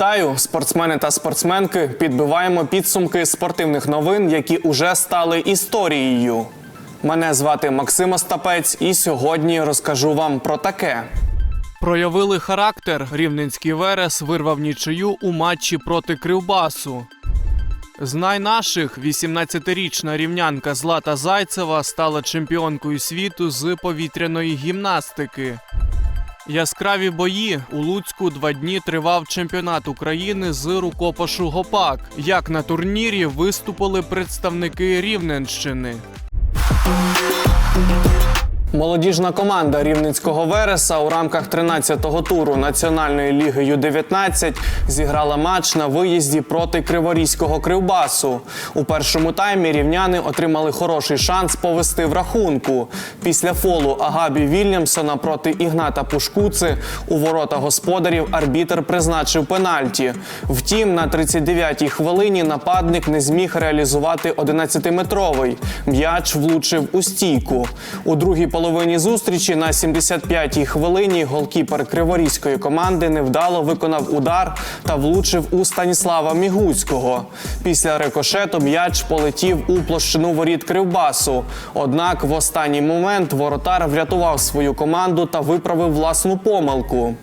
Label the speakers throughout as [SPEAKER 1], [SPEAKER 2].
[SPEAKER 1] Вітаю, спортсмени та спортсменки. Підбиваємо підсумки спортивних новин, які уже стали історією. Мене звати Максим Остапець, і сьогодні розкажу вам про таке. Проявили характер. Рівненський Верес вирвав нічию у матчі проти Кривбасу. З найнаших 18-річна рівнянка Злата Зайцева стала чемпіонкою світу з повітряної гімнастики. Яскраві бої у Луцьку два дні тривав чемпіонат України з рукопашу гопак. Як на турнірі виступили представники Рівненщини. Молодіжна команда рівненського Вереса у рамках 13-го туру Національної ліги Ю-19 зіграла матч на виїзді проти Криворізького Кривбасу. У першому таймі рівняни отримали хороший шанс повести в рахунку. Після фолу Агабі Вільямсона проти Ігната Пушкуци у ворота господарів арбітр призначив пенальті. Втім, на 39-й хвилині нападник не зміг реалізувати 11-метровий. М'яч влучив у стійку. У другій половині зустрічі на 75-й хвилині голкіпер криворізької команди невдало виконав удар та влучив у Станіслава Мігуцького. Після рикошету м'яч полетів у площину воріт Кривбасу. Однак в останній момент воротар врятував свою команду та виправив власну помилку.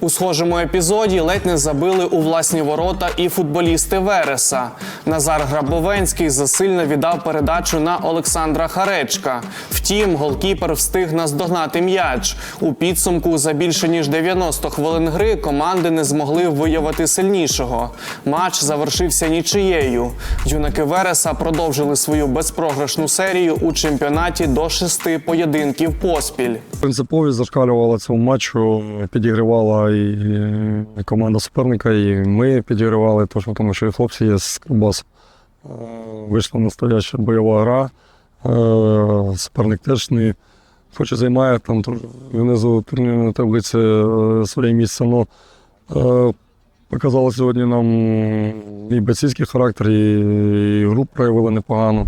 [SPEAKER 1] У схожому епізоді ледь не забили у власні ворота і футболісти Вереса. Назар Грабовенський засильно віддав передачу на Олександра Харечка. Втім, голкіпер встиг наздогнати м'яч. У підсумку за більше ніж 90 хвилин гри команди не змогли виявити сильнішого. Матч завершився нічиєю. Юнаки Вереса продовжили свою безпрограшну серію у чемпіонаті до шести поєдинків поспіль.
[SPEAKER 2] Принциповість зашкалювала цьому матчу, підігрівала і е, команда суперника, і ми підігрівали, тому що- тому що і хлопці є з Кривбасу. Е, Вийшла настояща бойова гра. Е, Суперник теж не хоч і займає там внизу турнірної таблиці своє місце. Но, показало сьогодні нам і бойцівський характер, і, і гру проявили непогано.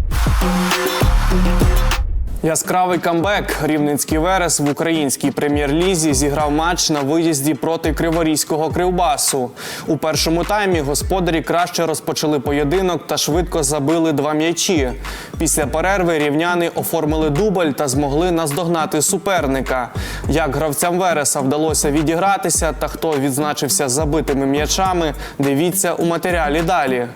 [SPEAKER 1] Яскравий камбек. Рівненський Верес в українській прем'єр-лізі зіграв матч на виїзді проти Криворізького Кривбасу. У першому таймі господарі краще розпочали поєдинок та швидко забили два м'ячі. Після перерви рівняни оформили дубль та змогли наздогнати суперника. Як гравцям Вереса вдалося відігратися та хто відзначився забитими м'ячами, дивіться у матеріалі далі.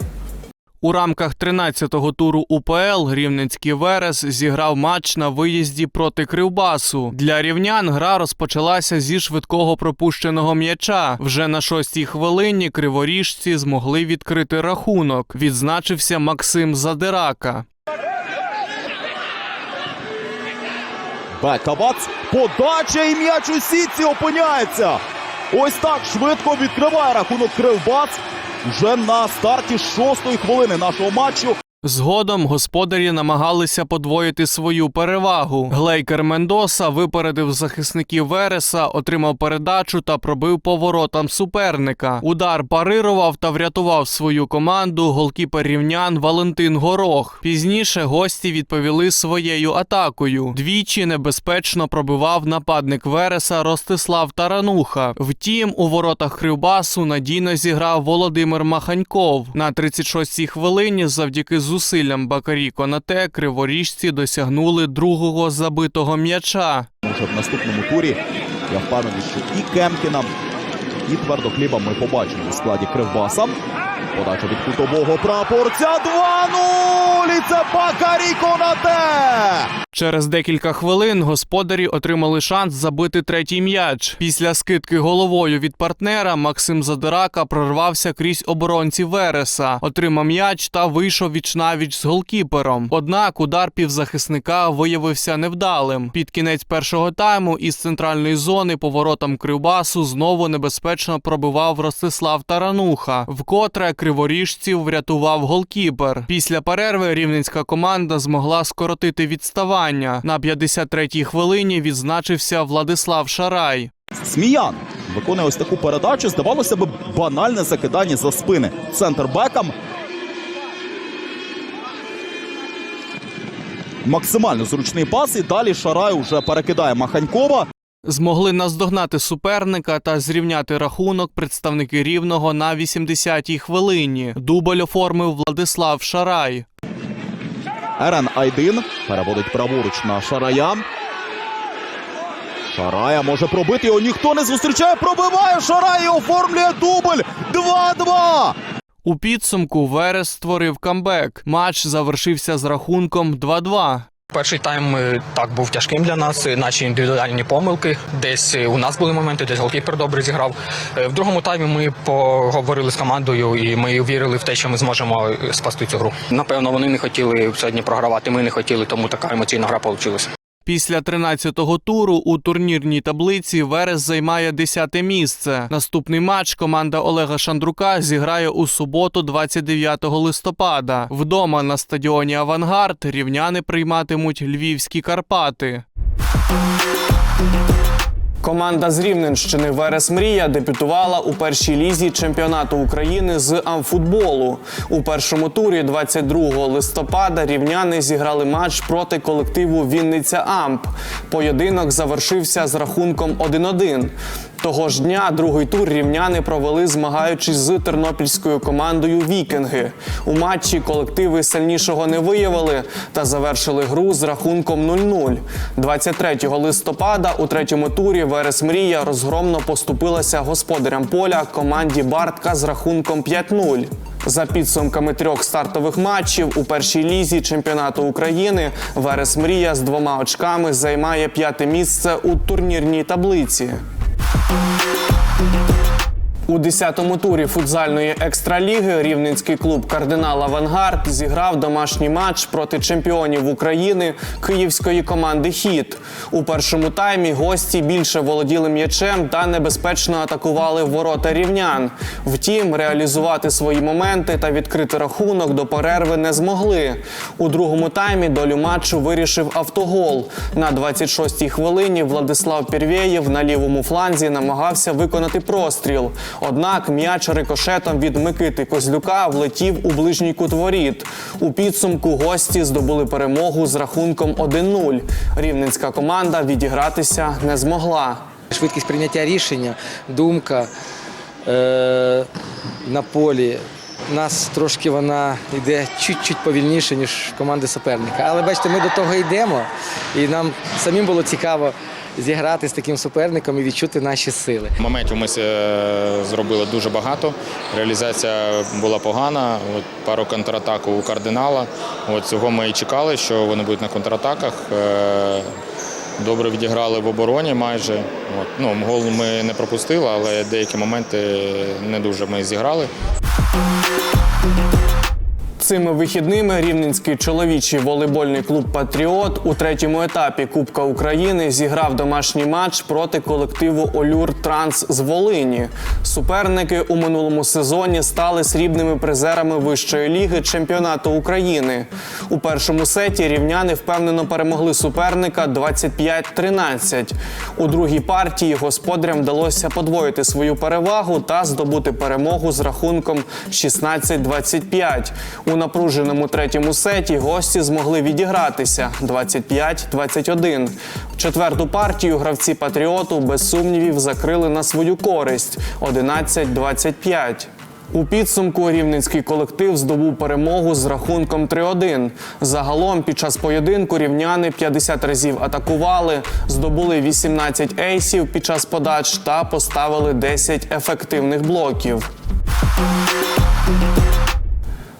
[SPEAKER 1] У рамках 13-го туру УПЛ Рівненський Верес зіграв матч на виїзді проти Кривбасу. Для рівнян гра розпочалася зі швидкого пропущеного м'яча. Вже на шостій хвилині криворіжці змогли відкрити рахунок. Відзначився Максим Задирака.
[SPEAKER 3] Бекабац. Подача і м'яч у сітці опиняється. Ось так швидко відкриває рахунок Кривбац. Вже на старті шостої хвилини нашого матчу.
[SPEAKER 1] Згодом господарі намагалися подвоїти свою перевагу. Глейкер Мендоса випередив захисників Вереса, отримав передачу та пробив поворотам суперника. Удар парирував та врятував свою команду голкіпер рівнян Валентин Горох. Пізніше гості відповіли своєю атакою. Двічі небезпечно пробивав нападник Вереса Ростислав Тарануха. Втім, у воротах Кривбасу надійно зіграв Володимир Маханьков. На 36-й хвилині завдяки зусиллям Бакарі Конате криворіжці досягнули другого забитого м'яча.
[SPEAKER 3] Може в наступному турі я впевнений, що і Кемкіна, і твердохліба ми побачимо у складі Кривбаса. Подача від кутового прапорця 2-0! І це Бакарі Конате!
[SPEAKER 1] Через декілька хвилин господарі отримали шанс забити третій м'яч. Після скидки головою від партнера Максим Задирака прорвався крізь оборонці Вереса, отримав м'яч та вийшов вічнавіч з голкіпером. Однак удар півзахисника виявився невдалим. Під кінець першого тайму із центральної зони поворотом Кривбасу знову небезпечно пробивав Ростислав Тарануха. Вкотре криворіжців врятував голкіпер. Після перерви рівненська команда змогла скоротити відставання. На 53-й хвилині відзначився Владислав Шарай.
[SPEAKER 3] Сміян виконує ось таку передачу. Здавалося б, банальне закидання за спини. Центр бекам. Максимально зручний пас. І далі Шарай уже перекидає Маханькова.
[SPEAKER 1] Змогли наздогнати суперника та зрівняти рахунок представники рівного на 80-й хвилині. Дубль оформив Владислав Шарай.
[SPEAKER 3] Ерен Айдин переводить праворуч на Шарая. Шарая може пробити його. Ніхто не зустрічає. Пробиває Шарай і оформлює дубль. 2-2.
[SPEAKER 1] У підсумку Верес створив камбек. Матч завершився з рахунком 2-2.
[SPEAKER 4] Перший тайм е, так був тяжким для нас. е, Наші індивідуальні помилки. Десь е, у нас були моменти, десь голкіпер добре зіграв. В другому таймі ми поговорили з командою і ми вірили в те, що ми зможемо спасти цю гру. Напевно, вони не хотіли сьогодні програвати. Ми не хотіли, тому така емоційна гра вийшла.
[SPEAKER 1] Після 13-го туру у турнірній таблиці Верес займає 10-те місце. Наступний матч команда Олега Шандрука зіграє у суботу, 29 листопада. Вдома на стадіоні Авангард рівняни прийматимуть львівські Карпати. Команда з Рівненщини Верес Мрія дебютувала у першій лізі чемпіонату України з амфутболу. У першому турі 22 листопада рівняни зіграли матч проти колективу Вінниця Амп. Поєдинок завершився з рахунком 1-1. Того ж дня другий тур рівняни провели, змагаючись з тернопільською командою Вікінги. У матчі колективи сильнішого не виявили та завершили гру з рахунком 0-0. 23 листопада у третьому турі Верес Мрія розгромно поступилася господарям поля команді Бартка з рахунком 5-0. За підсумками трьох стартових матчів у першій лізі чемпіонату України Верес Мрія з двома очками займає п'яте місце у турнірній таблиці. Thank you. У 10-му турі футзальної екстраліги рівненський клуб Кардинал Авангард зіграв домашній матч проти чемпіонів України київської команди Хіт. У першому таймі гості більше володіли м'ячем та небезпечно атакували ворота рівнян. Втім, реалізувати свої моменти та відкрити рахунок до перерви не змогли. У другому таймі долю матчу вирішив автогол. На 26-й хвилині Владислав Пірвєєв на лівому фланзі намагався виконати простріл. Однак м'яч рикошетом від Микити Козлюка влетів у ближній кут воріт. У підсумку гості здобули перемогу з рахунком 1-0. Рівненська команда відігратися не змогла.
[SPEAKER 5] Швидкість прийняття рішення, думка е, на полі. Нас трошки вона йде чуть-чуть повільніше, ніж команди суперника. Але бачите, ми до того йдемо, і нам самим було цікаво зіграти з таким суперником і відчути наші сили.
[SPEAKER 6] Моментів ми е, зробили дуже багато. Реалізація була погана. От пару контратак у кардинала. От цього ми і чекали, що вони будуть на контратаках. Е, Добре відіграли в обороні майже. От. Ну, гол ми не пропустили, але деякі моменти не дуже ми зіграли.
[SPEAKER 1] Цими вихідними рівненський чоловічий волейбольний клуб Патріот у третьому етапі Кубка України зіграв домашній матч проти колективу Олюр Транс з Волині. Суперники у минулому сезоні стали срібними призерами вищої ліги чемпіонату України. У першому сеті рівняни впевнено перемогли суперника 25-13. У другій партії господарям вдалося подвоїти свою перевагу та здобути перемогу з рахунком 16-25. У напруженому третьому сеті гості змогли відігратися 25-21. Четверту партію гравці Патріоту без сумнівів закрили на свою користь 11-25. У підсумку рівненський колектив здобув перемогу з рахунком 3-1. Загалом під час поєдинку рівняни 50 разів атакували, здобули 18 ейсів під час подач та поставили 10 ефективних блоків.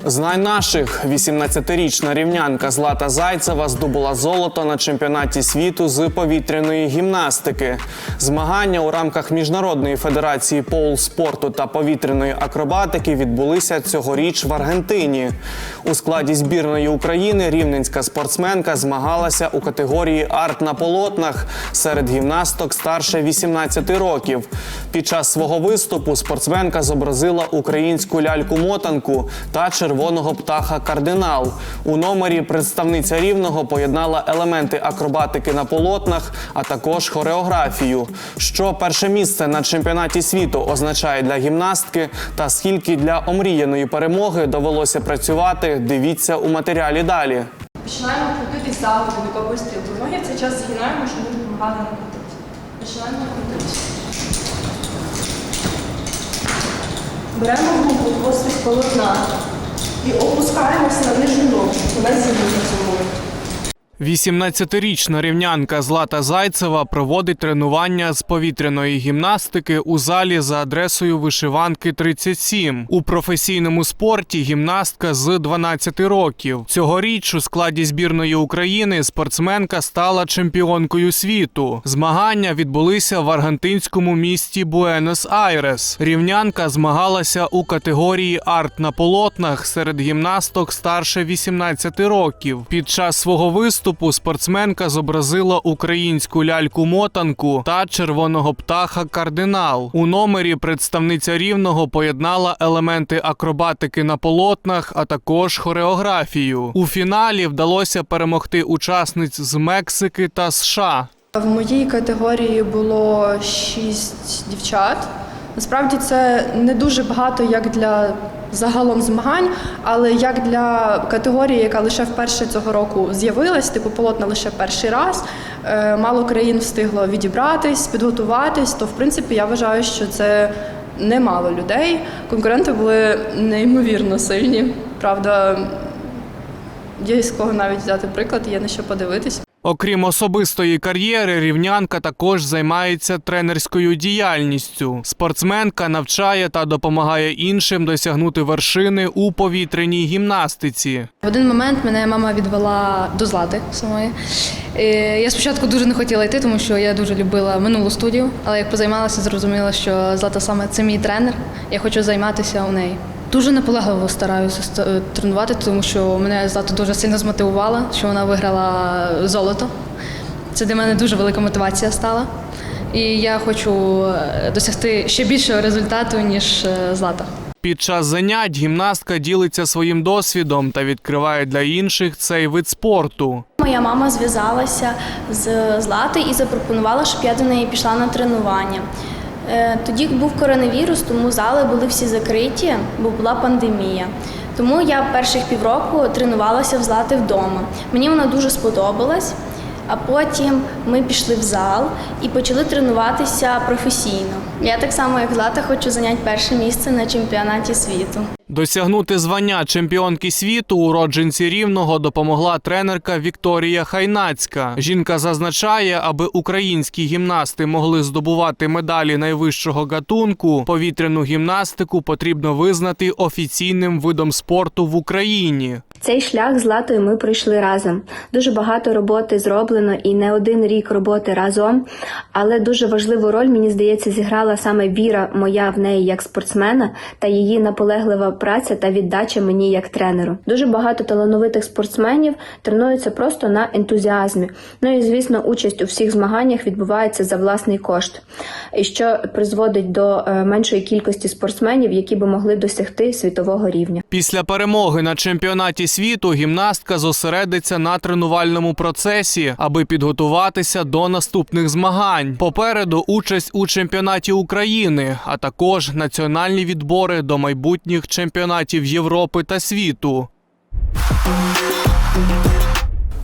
[SPEAKER 1] Знай наших 18-річна рівнянка Злата Зайцева здобула золото на чемпіонаті світу з повітряної гімнастики. Змагання у рамках міжнародної федерації поул спорту та повітряної акробатики відбулися цьогоріч в Аргентині. У складі збірної України рівненська спортсменка змагалася у категорії арт на полотнах серед гімнасток старше 18 років. Під час свого виступу спортсменка зобразила українську ляльку-мотанку та червоного птаха кардинал. У номері представниця рівного поєднала елементи акробатики на полотнах, а також хореографію. Що перше місце на чемпіонаті світу означає для гімнастки, та скільки для омріяної перемоги довелося працювати, дивіться у матеріалі далі.
[SPEAKER 7] Починаємо крутити залу до якогось стрілку. Ноги в цей час згинаємо, щоб ми допомагали накрутити. Починаємо крутитися. Беремо руку досвід полотна і опускаємося на нижню ногу. Вона зім'ї працює.
[SPEAKER 8] 18-річна рівнянка Злата Зайцева проводить тренування з повітряної гімнастики у залі за адресою вишиванки 37. У професійному спорті гімнастка з 12 років. Цьогоріч у складі збірної України спортсменка стала чемпіонкою світу. Змагання відбулися в аргентинському місті Буенос-Айрес. Рівнянка змагалася у категорії арт на полотнах серед гімнасток старше 18 років. Під час свого виступу спортсменка зобразила українську ляльку-мотанку та червоного птаха кардинал. У номері представниця рівного поєднала елементи акробатики на полотнах, а також хореографію. У фіналі вдалося перемогти учасниць з Мексики та США.
[SPEAKER 7] В моїй категорії було шість дівчат. Насправді це не дуже багато як для загалом змагань, але як для категорії, яка лише вперше цього року з'явилась, типу полотна лише перший раз. е, Мало країн встигло відібратись, підготуватись. То в принципі я вважаю, що це немало людей. Конкуренти були неймовірно сильні. Правда, є з кого навіть взяти приклад, є на що подивитись.
[SPEAKER 8] Окрім особистої кар'єри, рівнянка також займається тренерською діяльністю. Спортсменка навчає та допомагає іншим досягнути вершини у повітряній гімнастиці.
[SPEAKER 9] В один момент мене мама відвела до Злати самої. Е, Я спочатку дуже не хотіла йти, тому що я дуже любила минулу студію, але як позаймалася, зрозуміла, що Злата саме це мій тренер. Я хочу займатися у неї. Дуже наполегливо стараюся ст- е, тренувати, тому що мене Злата дуже сильно змотивувала, що вона виграла золото. Це для мене дуже велика мотивація стала. І я хочу е, досягти ще більшого результату, ніж е, Злата.
[SPEAKER 8] Під час занять гімнастка ділиться своїм досвідом та відкриває для інших цей вид спорту.
[SPEAKER 10] Моя мама зв'язалася з Златою і запропонувала, щоб я до неї пішла на тренування. Е, Тоді був коронавірус, тому зали були всі закриті, бо була пандемія. Тому я перших півроку тренувалася в Злати вдома. Мені вона дуже сподобалась. А потім ми пішли в зал і почали тренуватися професійно. Я так само, як Злата, хочу зайняти перше місце на чемпіонаті світу.
[SPEAKER 8] Досягнути звання чемпіонки світу уродженці рівного допомогла тренерка Вікторія Хайнацька. Жінка зазначає, аби українські гімнасти могли здобувати медалі найвищого гатунку, повітряну гімнастику потрібно визнати офіційним видом спорту в Україні.
[SPEAKER 11] Цей шлях з Латою ми пройшли разом. Дуже багато роботи зроблено і не один рік роботи разом. Але дуже важливу роль, мені здається, зіграла саме віра моя в неї як спортсмена та її наполеглива праця та віддача мені як тренеру. Дуже багато талановитих спортсменів тренуються просто на ентузіазмі. Ну і звісно, участь у всіх змаганнях відбувається за власний кошт, і що призводить до е, меншої кількості спортсменів, які би могли досягти світового рівня.
[SPEAKER 8] Після перемоги на чемпіонаті світу гімнастка зосередиться на тренувальному процесі, аби підготуватися до наступних змагань. Попереду участь у чемпіонаті України, а також національні відбори до майбутніх чемпіонатів Європи та світу.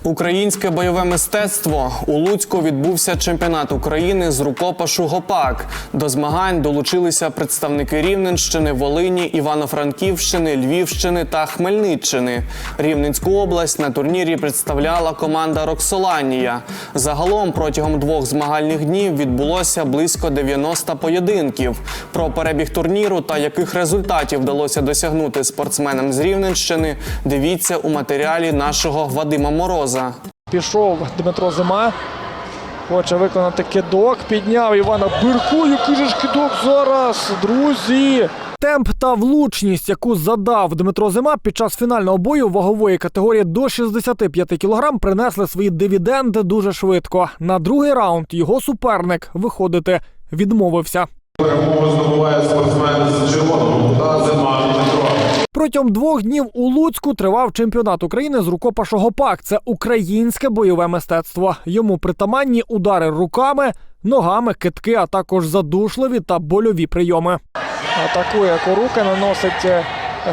[SPEAKER 8] Українське бойове мистецтво у Луцьку відбувся чемпіонат України з рукопашу Гопак. До змагань долучилися представники Рівненщини, Волині, Івано-Франківщини, Львівщини та Хмельниччини. Рівненську область на турнірі представляла команда Роксоланія. Загалом протягом двох змагальних днів відбулося близько 90 поєдинків. Про перебіг турніру та яких результатів вдалося досягнути спортсменам з Рівненщини. Дивіться у матеріалі нашого Вадима Мороза.
[SPEAKER 12] Пішов Дмитро Зима. Хоче виконати кидок. Підняв Івана Бирку. Який же ж кидок зараз, друзі. Темп та влучність, яку задав Дмитро Зима під час фінального бою вагової категорії до 65 кг, принесли свої дивіденди дуже швидко. На другий раунд його суперник виходити відмовився.
[SPEAKER 13] Перемогу здобуває спортсмен з червоного кута зима.
[SPEAKER 12] Протягом двох днів у Луцьку тривав чемпіонат України з рукопашу гопак. Це українське бойове мистецтво. Йому притаманні удари руками, ногами, китки, а також задушливі та больові прийоми. Атакує Корука, наносить е,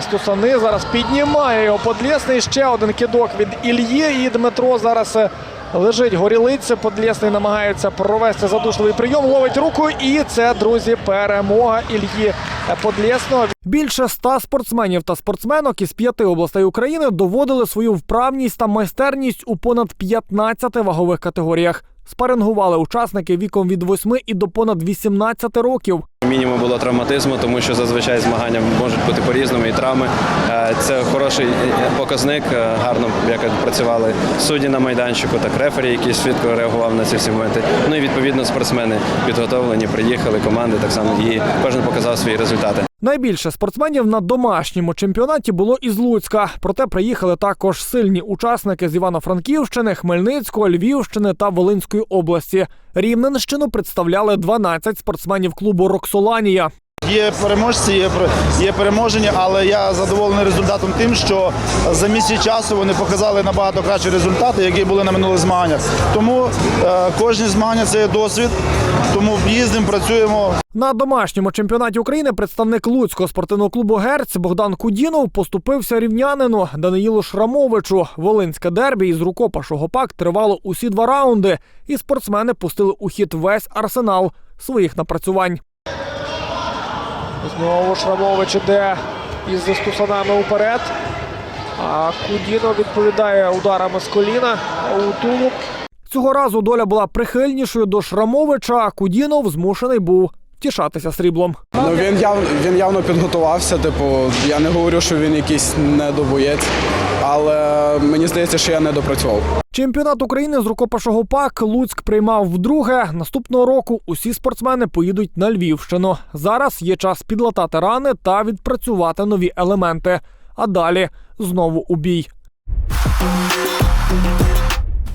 [SPEAKER 12] стусани. Зараз піднімає його подлісний. Ще один кидок від Ільї. І Дмитро зараз е, Лежить горілиця, Подлєсний намагається провести задушливий прийом, ловить руку, і це, друзі, перемога Ільї Подлєсного. Більше ста спортсменів та спортсменок із п'яти областей України доводили свою вправність та майстерність у понад 15 вагових категоріях. Спарингували учасники віком від 8 і до понад 18 років.
[SPEAKER 14] Мінімум було травматизму, тому що зазвичай змагання можуть бути по-різному і травми. Е, Це хороший е, показник. е, Гарно як працювали судді на майданчику, так рефері, який швидко реагував на ці всі моменти. Ну і відповідно спортсмени підготовлені, приїхали, команди так само і кожен показав свої результати.
[SPEAKER 12] Найбільше спортсменів на домашньому чемпіонаті було із Луцька. Проте приїхали також сильні учасники з Івано-Франківщини, Хмельницького, Львівщини та Волинської області. Рівненщину представляли 12 спортсменів клубу Роксоланія.
[SPEAKER 15] Є переможці, є, є переможені, але я задоволений результатом тим, що за місяць часу вони показали набагато кращі результати, які були на минулих змаганнях. Тому е, кожні змагання це є досвід. Тому їздимо, працюємо.
[SPEAKER 12] На домашньому чемпіонаті України представник Луцького спортивного клубу Герць Богдан Кудінов поступився рівнянину Даниїлу Шрамовичу. Волинське дербі із рукопашу гопак тривало усі два раунди, і спортсмени пустили у хід весь арсенал своїх напрацювань. Знову Шрамович іде із застусанами уперед. А Кудіно відповідає ударами з коліна у тулуб. Цього разу доля була прихильнішою до Шрамовича, а Кудінов змушений був тішатися сріблом.
[SPEAKER 16] Ну він яв він явно підготувався. Типу, я не говорю, що він якийсь недобоєць, але мені здається, що я не допрацював.
[SPEAKER 12] Чемпіонат України з рукопашого пак Луцьк приймав вдруге. Наступного року усі спортсмени поїдуть на Львівщину. Зараз є час підлатати рани та відпрацювати нові елементи. А далі знову у бій.